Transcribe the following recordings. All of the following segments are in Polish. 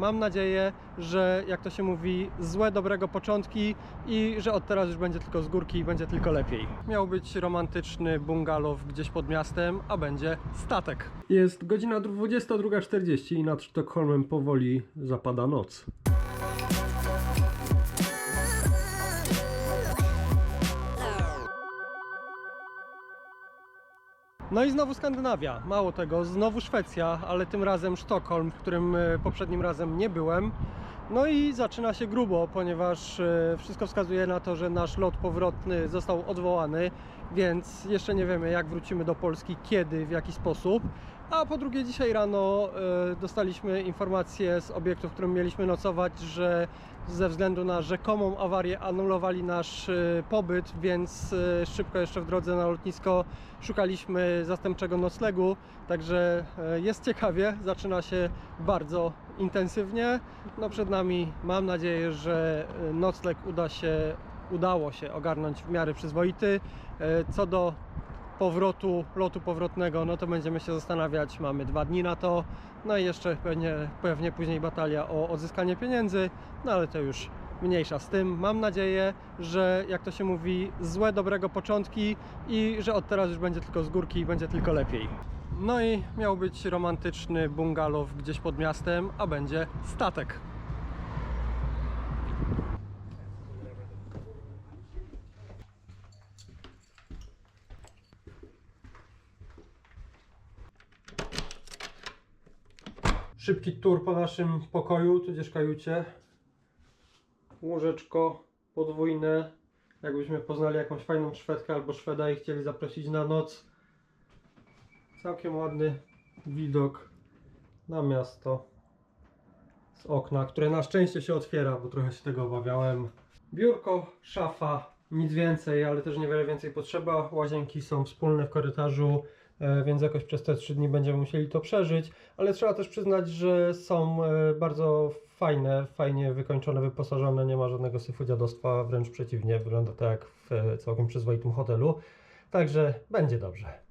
Mam nadzieję, że jak to się mówi, złe dobrego początki i że od teraz już będzie tylko z górki i będzie tylko lepiej. Miał być romantyczny bungalow gdzieś pod miastem, a będzie statek. Jest godzina 22.40 i nad Sztokholmem powoli zapada noc. No i znowu Skandynawia. Mało tego, znowu Szwecja, ale tym razem Sztokholm, w którym e, poprzednim razem nie byłem. No i zaczyna się grubo, ponieważ e, wszystko wskazuje na to, że nasz lot powrotny został odwołany, więc jeszcze nie wiemy jak wrócimy do Polski, kiedy, w jaki sposób. A po drugie dzisiaj rano e, dostaliśmy informację z obiektu, w którym mieliśmy nocować, że ze względu na rzekomą awarię anulowali nasz e, pobyt, więc e, szybko jeszcze w drodze na lotnisko szukaliśmy zastępczego noclegu. Także jest ciekawie, zaczyna się bardzo intensywnie. No przed nami mam nadzieję, że nocleg uda się, udało się ogarnąć w miarę przyzwoity. Co do powrotu, lotu powrotnego, no to będziemy się zastanawiać. Mamy dwa dni na to. No i jeszcze pewnie, pewnie później batalia o odzyskanie pieniędzy, no ale to już mniejsza z tym. Mam nadzieję, że jak to się mówi, złe dobrego początki i że od teraz już będzie tylko z górki i będzie tylko lepiej. No i miał być romantyczny bungalow gdzieś pod miastem, a będzie statek. Szybki tour po naszym pokoju, tudzież kajucie. Łóżeczko podwójne. Jakbyśmy poznali jakąś fajną Szwedkę albo Szweda i chcieli zaprosić na noc. Całkiem ładny widok na miasto z okna, które na szczęście się otwiera, bo trochę się tego obawiałem. Biurko, szafa, nic więcej, ale też niewiele więcej potrzeba. Łazienki są wspólne w korytarzu, więc jakoś przez te trzy dni będziemy musieli to przeżyć. Ale trzeba też przyznać, że są e, bardzo fajne, fajnie wykończone, wyposażone. Nie ma żadnego syfu dziadostwa, wręcz przeciwnie, wygląda to jak w e, całkiem przyzwoitym hotelu. Także będzie dobrze.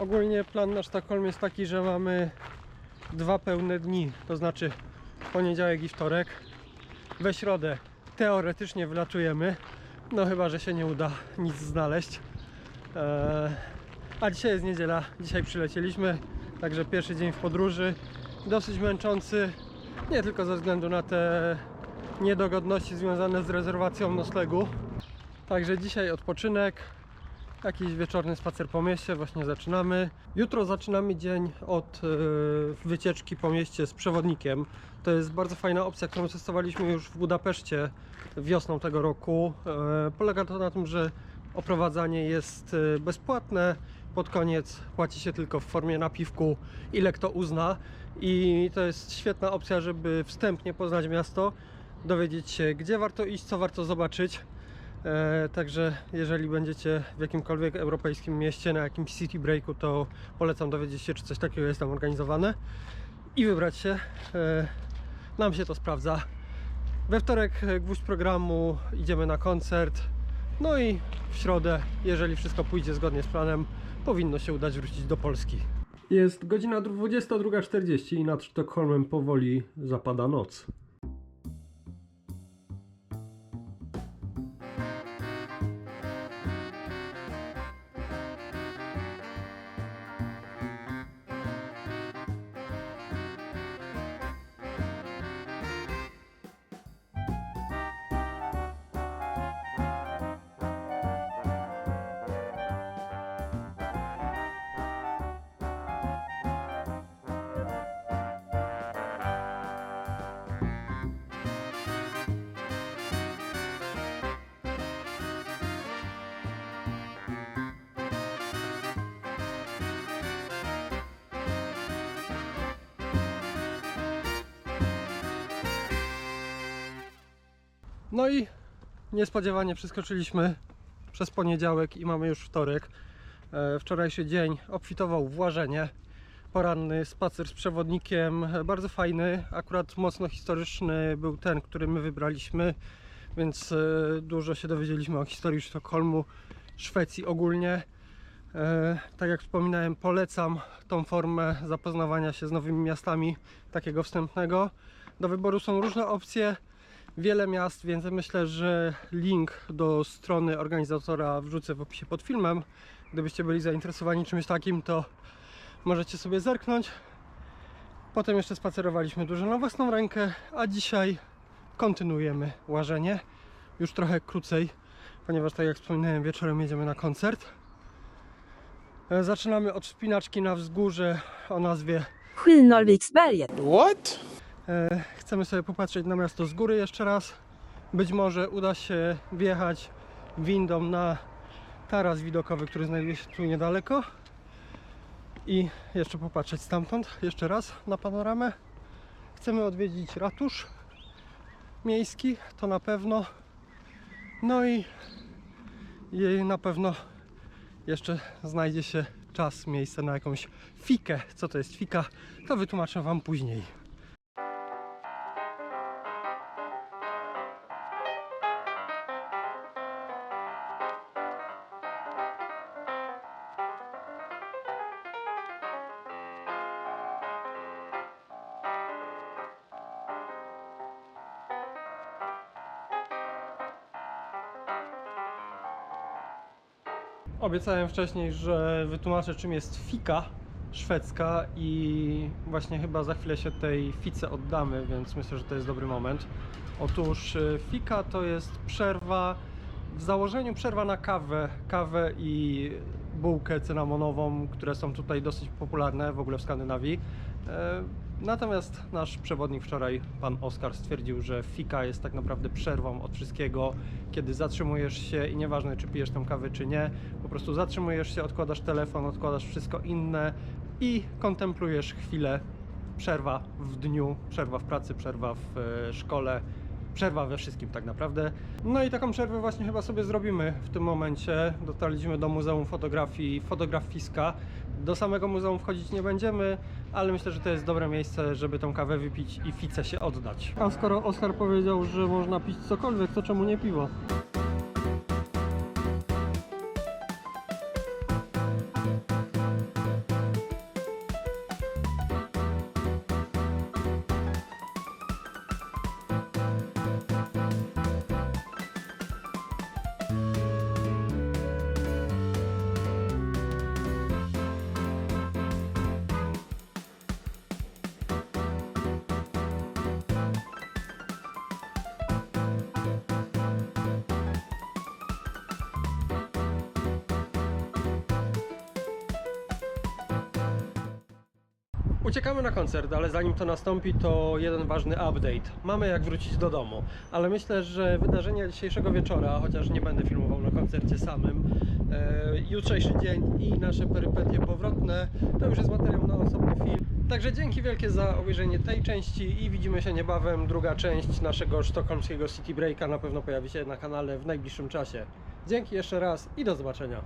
Ogólnie plan na Sztokholm jest taki, że mamy dwa pełne dni, to znaczy poniedziałek i wtorek. We środę teoretycznie wylatujemy, no chyba, że się nie uda nic znaleźć. Eee, a dzisiaj jest niedziela, dzisiaj przylecieliśmy, także pierwszy dzień w podróży. Dosyć męczący, nie tylko ze względu na te niedogodności związane z rezerwacją noclegu. Także dzisiaj odpoczynek, jakiś wieczorny spacer po mieście, właśnie zaczynamy. Jutro zaczynamy dzień od e, wycieczki po mieście z przewodnikiem. To jest bardzo fajna opcja, którą testowaliśmy już w Budapeszcie wiosną tego roku. E, Polega to na tym, że oprowadzanie jest e, bezpłatne. Pod koniec płaci się tylko w formie napiwku, ile kto uzna. I to jest świetna opcja, żeby wstępnie poznać miasto, dowiedzieć się, gdzie warto iść, co warto zobaczyć. E, także jeżeli będziecie w jakimkolwiek europejskim mieście na jakimś city breaku, to polecam dowiedzieć się, czy coś takiego jest tam organizowane i wybrać się. E, nam się to sprawdza. We wtorek e, gwóźdź programu idziemy na koncert. No i w środę, jeżeli wszystko pójdzie zgodnie z planem, powinno się udać wrócić do Polski. Jest godzina 22.40 i nad Sztokholmem powoli zapada noc. No i niespodziewanie przeskoczyliśmy przez poniedziałek i mamy już wtorek. E, Wczorajszy dzień obfitował w łażenie. Poranny spacer z przewodnikiem, e, bardzo fajny, akurat mocno historyczny był ten, który my wybraliśmy, więc e, dużo się dowiedzieliśmy o historii Sztokholmu, Szwecji ogólnie. Tak jak wspominałem, polecam tą formę zapoznawania się z nowymi miastami, takiego wstępnego. Do wyboru są różne opcje, wiele miast, więc myślę, że link do strony organizatora wrzucę w opisie pod filmem. Gdybyście byli zainteresowani czymś takim, to możecie sobie zerknąć. Potem jeszcze spacerowaliśmy dużo na własną rękę, a dzisiaj kontynuujemy łażenie. Już trochę krócej, ponieważ tak jak wspominałem, wieczorem jedziemy na koncert. E, Zaczynamy od wspinaczki na wzgórze o nazwie Skilnarviksberget. What? E, Chcemy sobie popatrzeć na miasto z góry jeszcze raz. Być może uda się wjechać windą na taras widokowy, który znajduje się tu niedaleko. I jeszcze popatrzeć stamtąd, jeszcze raz na panoramę. Chcemy odwiedzić ratusz miejski, to na pewno. No i, i na pewno jeszcze znajdzie się czas, miejsce na jakąś fikę. Co to jest fika, to wytłumaczę Wam później. Obiecałem wcześniej, że wytłumaczę czym jest fika szwedzka i właśnie chyba za chwilę się tej fice oddamy, więc myślę, że to jest dobry moment. Otóż y, fika to jest przerwa, w założeniu przerwa na kawę, kawę i bułkę cynamonową, które są tutaj dosyć popularne w ogóle w Skandynawii. Natomiast nasz przewodnik wczoraj, pan Oskar, stwierdził, że fika jest tak naprawdę przerwą od wszystkiego, kiedy zatrzymujesz się i nieważne czy pijesz tą kawę czy nie, po prostu zatrzymujesz się, odkładasz telefon, odkładasz wszystko inne i kontemplujesz chwilę. Przerwa w dniu, przerwa w pracy, przerwa w e, szkole, przerwa we wszystkim tak naprawdę. No i taką przerwę właśnie chyba sobie zrobimy w tym momencie. Dotarliśmy do Muzeum Fotografii Fotografiska. Do samego muzeum wchodzić nie będziemy, ale myślę, że to jest dobre miejsce, żeby tą kawę wypić i fice się oddać. A skoro Oskar powiedział, że można pić cokolwiek, to czemu nie piwo? Uciekamy na koncert, ale zanim to nastąpi, to jeden ważny update. Mamy jak wrócić do domu, ale myślę, że wydarzenia dzisiejszego wieczora, chociaż nie będę filmował na koncercie samym, e, jutrzejszy dzień i nasze perypetie powrotne, to już jest materiał na osobny film. Także dzięki wielkie za obejrzenie tej części i widzimy się niebawem. Druga część naszego sztokholmskiego City Breaka na pewno pojawi się na kanale w najbliższym czasie. Dzięki jeszcze raz i do zobaczenia.